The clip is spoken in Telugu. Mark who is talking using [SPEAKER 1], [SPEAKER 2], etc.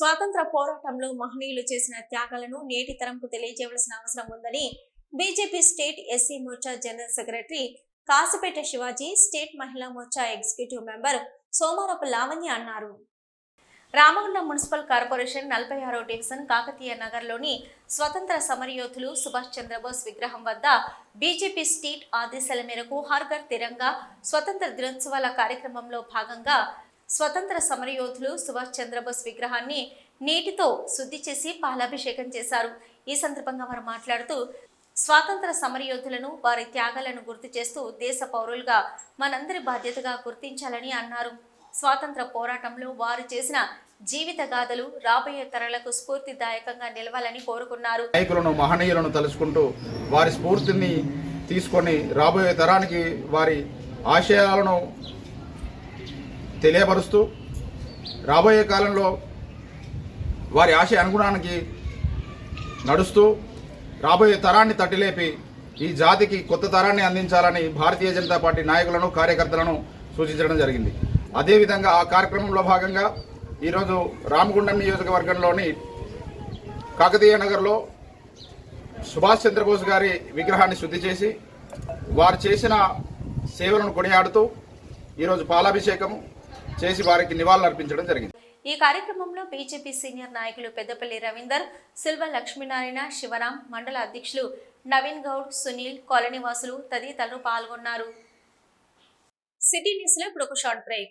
[SPEAKER 1] స్వాతంత్ర పోరాటంలో మహనీయులు చేసిన త్యాగాలను నేటి తరంకు తెలియజేయవలసిన అవసరం ఉందని BJP state SC Morcha general secretary Kasipeta Shivaji state Mahila Morcha executive member Somarapu Lavanya అన్నారు. రామగుండం మున్సిపల్ కార్పొరేషన్ నలభై ఆరో డివిజన్ కాకతీయ నగర్లోని స్వతంత్ర సమరయోధులు సుభాష్ చంద్రబోస్ విగ్రహం వద్ద బీజేపీ స్టేట్ ఆదేశాల మేరకు హర్ఘర్ తిరంగా స్వతంత్ర దినోత్సవాల కార్యక్రమంలో భాగంగా స్వతంత్ర సమరయోధులు సుభాష్ చంద్రబోస్ విగ్రహాన్ని నీటితో శుద్ధి చేసి పాలాభిషేకం చేశారు. ఈ సందర్భంగా వారు మాట్లాడుతూ స్వాతంత్ర సమరయోధులను వారి త్యాగాలను గుర్తు చేస్తూ దేశ పౌరులుగా మనందరి బాధ్యతగా గుర్తించాలని అన్నారు. స్వాతంత్ర పోరాటంలో వారు చేసిన జీవిత గాథలు రాబోయే తరాలకు స్ఫూర్తిదాయకంగా నిలవాలని కోరుకున్నారు.
[SPEAKER 2] నాయకులను మహనీయులను తలుచుకుంటూ వారి స్ఫూర్తిని తీసుకొని రాబోయే తరానికి వారి ఆశయాలను తెలియపరుస్తూ రాబోయే కాలంలో వారి ఆశ అనుగుణానికి నడుస్తూ రాబోయే తరాన్ని తట్టిలేపి ఈ జాతికి కొత్త తరాన్ని అందించాలని భారతీయ జనతా పార్టీ నాయకులను కార్యకర్తలను సూచించడం జరిగింది. అదేవిధంగా ఆ కార్యక్రమంలో భాగంగా ఈరోజు రామగుండం నియోజకవర్గంలోని కాకతీయ నగర్లో సుభాష్ చంద్రబోస్ గారి విగ్రహాన్ని శుద్ధి చేసి వారు చేసిన సేవలను కొనియాడుతూ ఈరోజు పాలాభిషేకం చేసి వారికి నివాళులర్పించడం జరిగింది.
[SPEAKER 1] ఈ కార్యక్రమంలో బీజేపీ సీనియర్ నాయకులు పెద్దపల్లి రవీందర్ సిల్వ లక్ష్మీనారాయణ శివరాం మండల అధ్యక్షులు నవీన్ గౌడ్ సునీల్ కాలనీవాసులు తదితరులు పాల్గొన్నారు. సిటీ న్యూస్లో ఇప్పుడు ఒక షార్ట్ బ్రేక్.